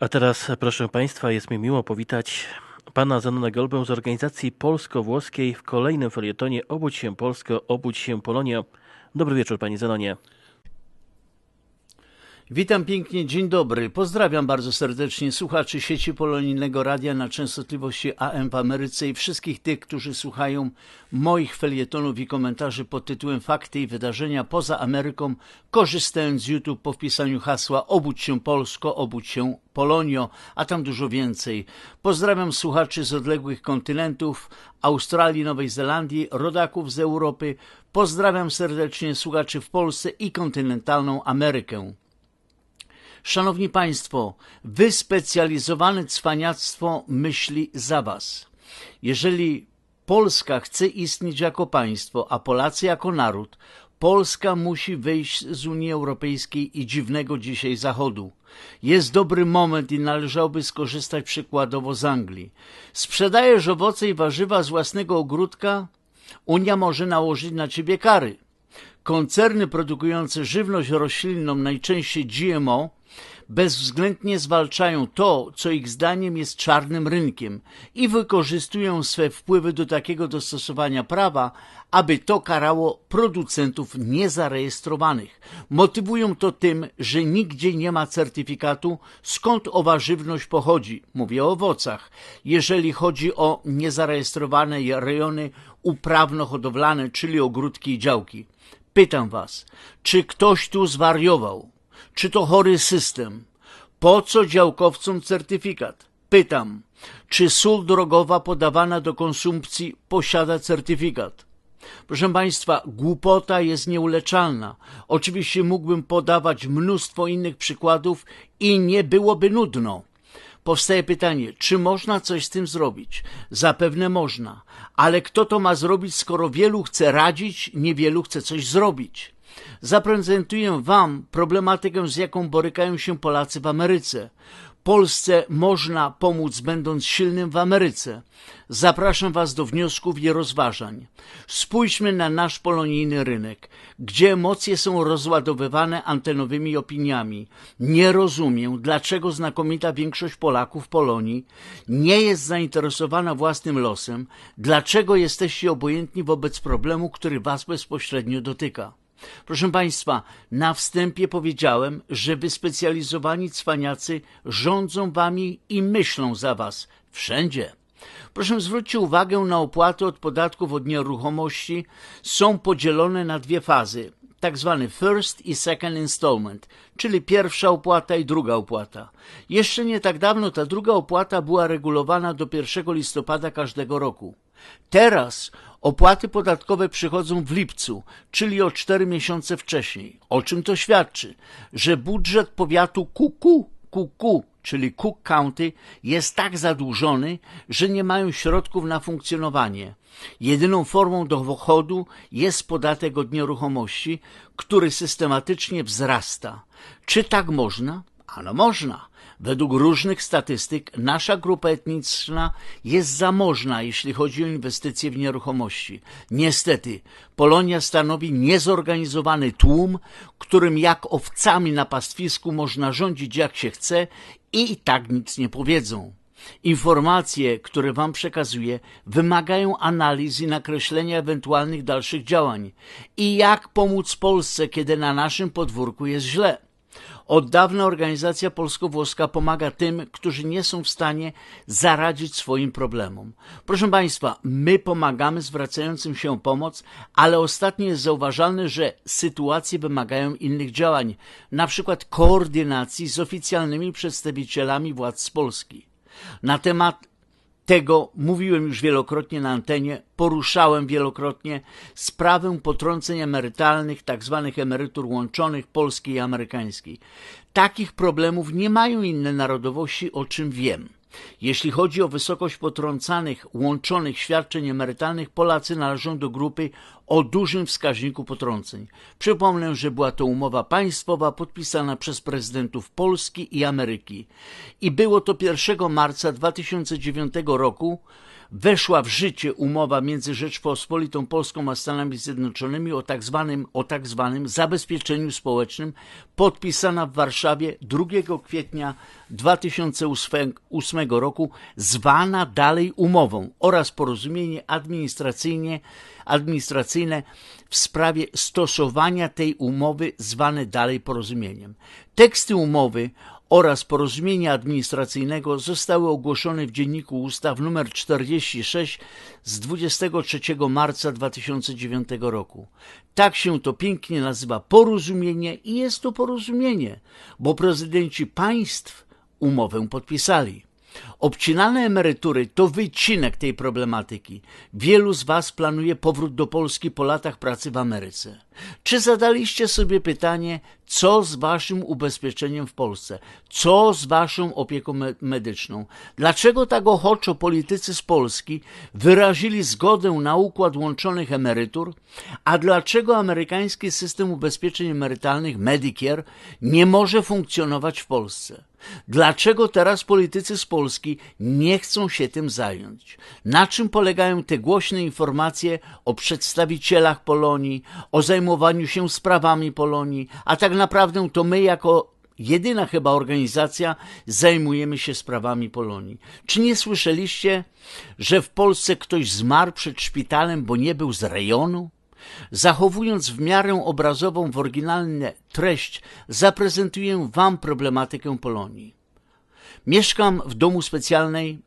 A teraz, proszę Państwa, jest mi miło powitać pana Zenona Golbę z organizacji polsko-włoskiej w kolejnym felietonie Obudź się Polsko, obudź się Polonia. Dobry wieczór, panie Zenonie. Witam pięknie, dzień dobry. Pozdrawiam bardzo serdecznie słuchaczy sieci polonijnego radia na częstotliwości AM w Ameryce i wszystkich tych, którzy słuchają moich felietonów i komentarzy pod tytułem Fakty i wydarzenia poza Ameryką, korzystając z YouTube po wpisaniu hasła Obudź się Polsko, obudź się Polonio, a tam dużo więcej. Pozdrawiam słuchaczy z odległych kontynentów, Australii, Nowej Zelandii, rodaków z Europy. Pozdrawiam serdecznie słuchaczy w Polsce i kontynentalną Amerykę. Szanowni Państwo, wyspecjalizowane cwaniactwo myśli za Was. Jeżeli Polska chce istnieć jako państwo, a Polacy jako naród, Polska musi wyjść z Unii Europejskiej i dziwnego dzisiaj Zachodu. Jest dobry moment i należałoby skorzystać przykładowo z Anglii. Sprzedajesz owoce i warzywa z własnego ogródka? Unia może nałożyć na ciebie kary. Koncerny produkujące żywność roślinną, najczęściej GMO, bezwzględnie zwalczają to, co ich zdaniem jest czarnym rynkiem i wykorzystują swe wpływy do takiego dostosowania prawa, aby to karało producentów niezarejestrowanych. Motywują to tym, że nigdzie nie ma certyfikatu, skąd owa żywność pochodzi. Mówię o owocach. Jeżeli chodzi o niezarejestrowane rejony uprawno-hodowlane, czyli ogródki i działki. Pytam was, czy ktoś tu zwariował? Czy to chory system? Po co działkowcom certyfikat? Pytam, czy sól drogowa podawana do konsumpcji posiada certyfikat? Proszę Państwa, głupota jest nieuleczalna. Oczywiście mógłbym podawać mnóstwo innych przykładów i nie byłoby nudno. Powstaje pytanie, czy można coś z tym zrobić? Zapewne można, ale kto to ma zrobić, skoro wielu chce radzić, niewielu chce coś zrobić? Zaprezentuję Wam problematykę, z jaką borykają się Polacy w Ameryce. Polsce można pomóc, będąc silnym w Ameryce. Zapraszam Was do wniosków i rozważań. Spójrzmy na nasz polonijny rynek, gdzie emocje są rozładowywane antenowymi opiniami. Nie rozumiem, dlaczego znakomita większość Polaków w Polonii nie jest zainteresowana własnym losem, dlaczego jesteście obojętni wobec problemu, który Was bezpośrednio dotyka. Proszę Państwa, na wstępie powiedziałem, że wyspecjalizowani cwaniacy rządzą Wami i myślą za Was wszędzie. Proszę zwrócić uwagę na opłaty od podatków od nieruchomości. Są podzielone na dwie fazy, tak zwany first i second installment, czyli pierwsza opłata i druga opłata. Jeszcze nie tak dawno ta druga opłata była regulowana do 1 listopada każdego roku. Teraz opłaty podatkowe przychodzą w lipcu, czyli o cztery miesiące wcześniej. O czym to świadczy? Że budżet powiatu Kuku, Kuku, czyli Cook County, jest tak zadłużony, że nie mają środków na funkcjonowanie. Jedyną formą dochodu jest podatek od nieruchomości, który systematycznie wzrasta. Czy tak można? Ano można. Według różnych statystyk nasza grupa etniczna jest zamożna, jeśli chodzi o inwestycje w nieruchomości. Niestety, Polonia stanowi niezorganizowany tłum, którym jak owcami na pastwisku można rządzić jak się chce i i tak nic nie powiedzą. Informacje, które Wam przekazuję, wymagają analiz i nakreślenia ewentualnych dalszych działań. I jak pomóc Polsce, kiedy na naszym podwórku jest źle? Od dawna organizacja polsko-włoska pomaga tym, którzy nie są w stanie zaradzić swoim problemom. Proszę Państwa, my pomagamy zwracającym się o pomoc, ale ostatnio jest zauważalne, że sytuacje wymagają innych działań, na przykład koordynacji z oficjalnymi przedstawicielami władz Polski. Na temat tego mówiłem już wielokrotnie na antenie, poruszałem wielokrotnie sprawę potrąceń emerytalnych, tzw. Tak emerytur łączonych polskiej i amerykańskiej. Takich problemów nie mają inne narodowości, o czym wiem. Jeśli chodzi o wysokość potrącanych, łączonych świadczeń emerytalnych, Polacy należą do grupy o dużym wskaźniku potrąceń. Przypomnę, że była to umowa państwowa podpisana przez prezydentów Polski i Ameryki. I było to 1 marca 2009 roku, weszła w życie umowa między Rzeczpospolitą Polską a Stanami Zjednoczonymi o tak zwanym, o tak zwanym zabezpieczeniu społecznym, podpisana w Warszawie 2 kwietnia 2008 roku, zwana dalej umową oraz porozumienie administracyjnie, administracyjne w sprawie stosowania tej umowy, zwane dalej porozumieniem. Teksty umowy oraz porozumienia administracyjnego zostały ogłoszone w Dzienniku Ustaw nr 46 z 23 marca 2009 roku. Tak się to pięknie nazywa porozumienie i jest to porozumienie, bo prezydenci państw umowę podpisali. Obcinane emerytury to wycinek tej problematyki. Wielu z Was planuje powrót do Polski po latach pracy w Ameryce. Czy zadaliście sobie pytanie, co z Waszym ubezpieczeniem w Polsce? Co z Waszą opieką me- medyczną? Dlaczego tak ochoczo politycy z Polski wyrazili zgodę na układ łączonych emerytur? A dlaczego amerykański system ubezpieczeń emerytalnych Medicare nie może funkcjonować w Polsce? Dlaczego teraz politycy z Polski nie chcą się tym zająć? Na czym polegają te głośne informacje o przedstawicielach Polonii, o zajmowaniu się sprawami Polonii, a tak naprawdę to my jako jedyna chyba organizacja zajmujemy się sprawami Polonii. Czy nie słyszeliście, że w Polsce ktoś zmarł przed szpitalem, bo nie był z rejonu? Zachowując w miarę obrazową w oryginalne treść, zaprezentuję Wam problematykę Polonii. Mieszkam w domu specjalnej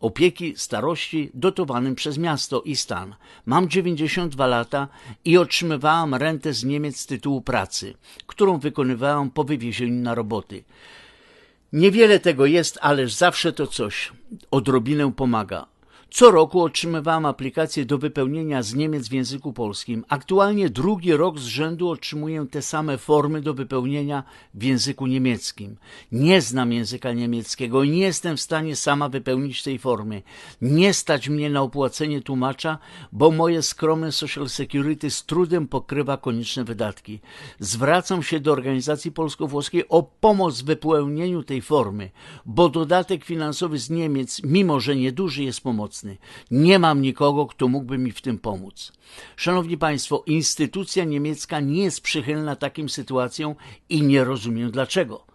opieki starości dotowanym przez miasto i stan. Mam 92 lata i otrzymywałam rentę z Niemiec z tytułu pracy, którą wykonywałam po wywiezieniu na roboty. Niewiele tego jest, ależ zawsze to coś odrobinę pomaga. Co roku otrzymywałam aplikację do wypełnienia z Niemiec w języku polskim. Aktualnie drugi rok z rzędu otrzymuję te same formy do wypełnienia w języku niemieckim. Nie znam języka niemieckiego i nie jestem w stanie sama wypełnić tej formy. Nie stać mnie na opłacenie tłumacza, bo moje skromne Social Security z trudem pokrywa konieczne wydatki. Zwracam się do organizacji polsko-włoskiej o pomoc w wypełnieniu tej formy, bo dodatek finansowy z Niemiec, mimo że nieduży, jest pomocny. Nie mam nikogo, kto mógłby mi w tym pomóc. Szanowni Państwo, instytucja niemiecka nie jest przychylna takim sytuacjom i nie rozumiem dlaczego.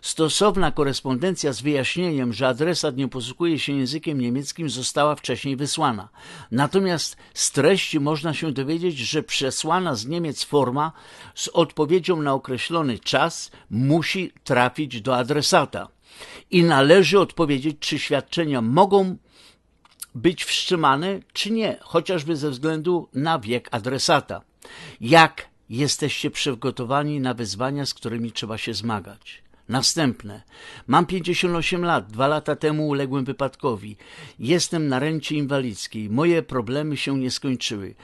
Stosowna korespondencja z wyjaśnieniem, że adresat nie posługuje się językiem niemieckim została wcześniej wysłana. Natomiast z treści można się dowiedzieć, że przesłana z Niemiec forma z odpowiedzią na określony czas musi trafić do adresata. I należy odpowiedzieć, czy świadczenia mogą być wstrzymane, czy nie, chociażby ze względu na wiek adresata. Jak jesteście przygotowani na wyzwania, z którymi trzeba się zmagać? Następne. Mam 58 lat. Dwa lata temu uległem wypadkowi. Jestem na rencie inwalidzkiej. Moje problemy się nie skończyły.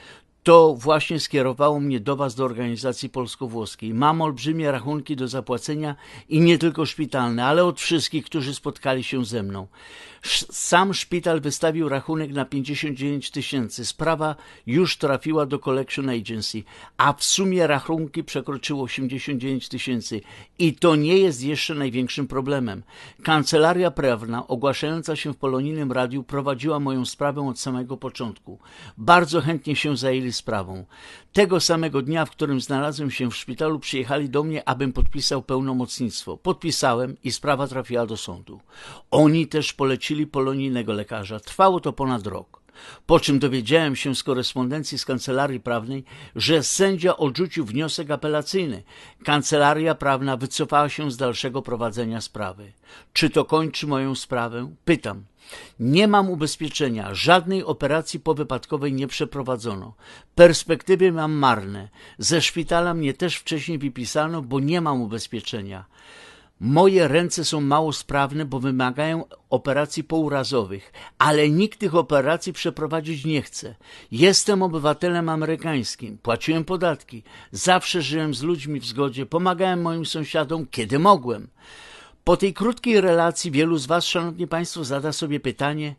To właśnie skierowało mnie do Was, do organizacji polsko-włoskiej. Mam olbrzymie rachunki do zapłacenia i nie tylko szpitalne, ale od wszystkich, którzy spotkali się ze mną. Sam szpital wystawił rachunek na 59 tysięcy. Sprawa już trafiła do Collection Agency, a w sumie rachunki przekroczyły 89 tysięcy. I to nie jest jeszcze największym problemem. Kancelaria prawna ogłaszająca się w Polonijnym Radiu prowadziła moją sprawę od samego początku. Bardzo chętnie się zajęli sprawą. Tego samego dnia, w którym znalazłem się w szpitalu, przyjechali do mnie, abym podpisał pełnomocnictwo. Podpisałem i sprawa trafiła do sądu. Oni też polecili polonijnego lekarza. Trwało to ponad rok. Po czym dowiedziałem się z korespondencji z kancelarii prawnej, że sędzia odrzucił wniosek apelacyjny. Kancelaria prawna wycofała się z dalszego prowadzenia sprawy. Czy to kończy moją sprawę? Pytam. Nie mam ubezpieczenia, żadnej operacji powypadkowej nie przeprowadzono. Perspektywy mam marne. Ze szpitala mnie też wcześniej wypisano, bo nie mam ubezpieczenia. Moje ręce są mało sprawne, bo wymagają operacji pourazowych, ale nikt tych operacji przeprowadzić nie chce. Jestem obywatelem amerykańskim, płaciłem podatki, zawsze żyłem z ludźmi w zgodzie, pomagałem moim sąsiadom, kiedy mogłem. Po tej krótkiej relacji wielu z Was, Szanowni Państwo, zada sobie pytanie,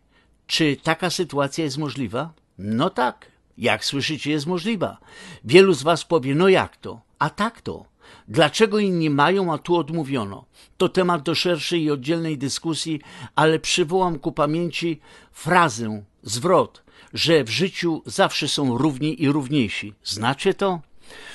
czy taka sytuacja jest możliwa? No tak, Jak słyszycie, jest możliwa. Wielu z was powie, no jak to? A tak to. Dlaczego inni mają, a tu odmówiono? To temat do szerszej i oddzielnej dyskusji, ale przywołam ku pamięci frazę, zwrot, że w życiu zawsze są równi i równiejsi. Znacie to?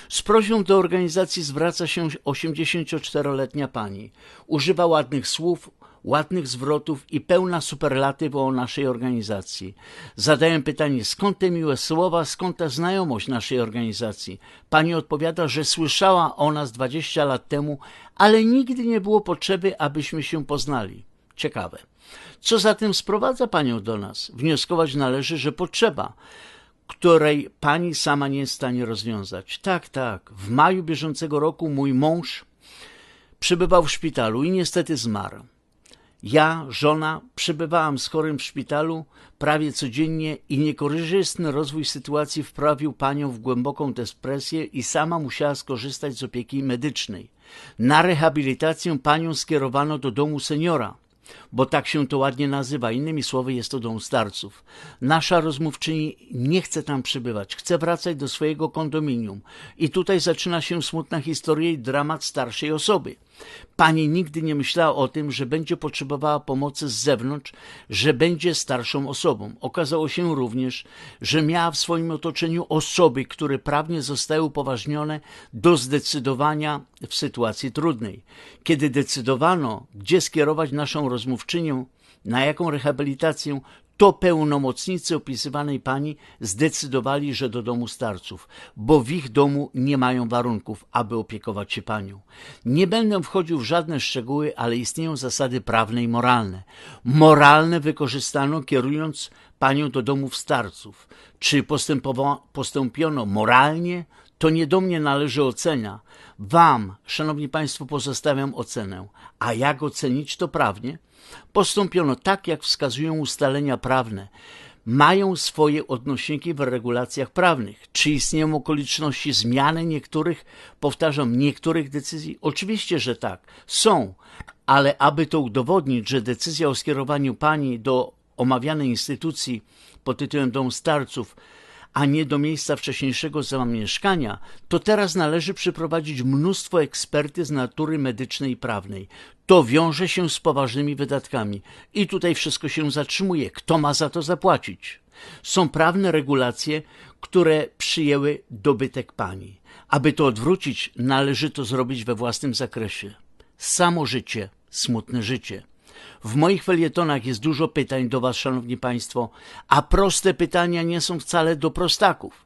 Z prośbą do organizacji zwraca się 84-letnia pani. Używa ładnych słów, ładnych zwrotów i pełna superlatywu o naszej organizacji. Zadaję pytanie, skąd te miłe słowa, skąd ta znajomość naszej organizacji? Pani odpowiada, że słyszała o nas 20 lat temu, ale nigdy nie było potrzeby, abyśmy się poznali. Ciekawe. Co zatem sprowadza panią do nas? Wnioskować należy, że potrzeba której pani sama nie jest w stanie rozwiązać. Tak, tak. W maju bieżącego roku mój mąż przebywał w szpitalu i niestety zmarł. Ja, żona, przebywałam z chorym w szpitalu prawie codziennie i niekorzystny rozwój sytuacji wprawił panią w głęboką depresję i sama musiała skorzystać z opieki medycznej. Na rehabilitację panią skierowano do domu seniora – bo tak się to ładnie nazywa. Innymi słowy, jest to dom starców. Nasza rozmówczyni nie chce tam przebywać, chce wracać do swojego kondominium. I tutaj zaczyna się smutna historia i dramat starszej osoby. Pani nigdy nie myślała o tym, że będzie potrzebowała pomocy z zewnątrz, że będzie starszą osobą. Okazało się również, że miała w swoim otoczeniu osoby, które prawnie zostały upoważnione do zdecydowania w sytuacji trudnej. Kiedy decydowano, gdzie skierować naszą rozmówczynię, na jaką rehabilitację, to pełnomocnicy opisywanej pani zdecydowali, że do domu starców, bo w ich domu nie mają warunków, aby opiekować się panią. Nie będę wchodził w żadne szczegóły, ale istnieją zasady prawne i moralne. Moralne wykorzystano kierując panią do domów starców. Czy postąpiono moralnie? To nie do mnie należy ocenia. Wam, szanowni państwo, pozostawiam ocenę. A jak ocenić to prawnie? Postąpiono tak, jak wskazują ustalenia prawne. Mają swoje odnośniki w regulacjach prawnych. Czy istnieją okoliczności zmiany niektórych, powtarzam, niektórych decyzji? Oczywiście, że tak. Są, ale aby to udowodnić, że decyzja o skierowaniu pani do omawianej instytucji pod tytułem Dom Starców a nie do miejsca wcześniejszego zamieszkania, to teraz należy przeprowadzić mnóstwo ekspertyz natury medycznej i prawnej. To wiąże się z poważnymi wydatkami. I tutaj wszystko się zatrzymuje. Kto ma za to zapłacić? Są prawne regulacje, które przyjęły dobytek pani. Aby to odwrócić, należy to zrobić we własnym zakresie. Samo życie, smutne życie. W moich felietonach jest dużo pytań do Was, Szanowni Państwo, a proste pytania nie są wcale do prostaków.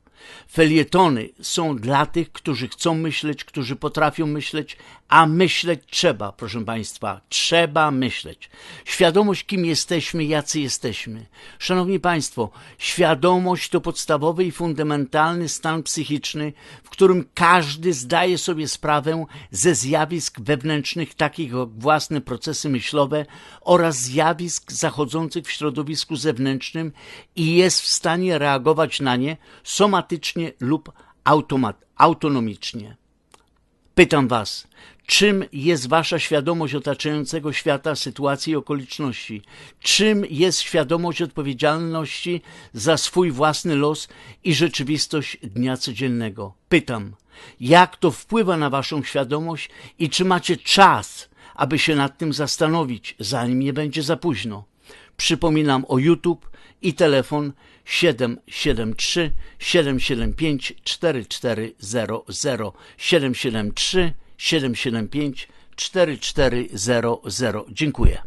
Felietony są dla tych, którzy chcą myśleć, którzy potrafią myśleć, a myśleć trzeba, proszę Państwa, trzeba myśleć. Świadomość, kim jesteśmy, jacy jesteśmy. Szanowni Państwo, świadomość to podstawowy i fundamentalny stan psychiczny, w którym każdy zdaje sobie sprawę ze zjawisk wewnętrznych, takich jak własne procesy myślowe oraz zjawisk zachodzących w środowisku zewnętrznym i jest w stanie reagować na nie somatycznie lub automat, autonomicznie. Pytam Was, czym jest Wasza świadomość otaczającego świata, sytuacji i okoliczności? Czym jest świadomość odpowiedzialności za swój własny los i rzeczywistość dnia codziennego? Pytam, jak to wpływa na Waszą świadomość i czy macie czas, aby się nad tym zastanowić, zanim nie będzie za późno? Przypominam o YouTube i telefon 773 775 4400 773 775 4400. Dziękuję.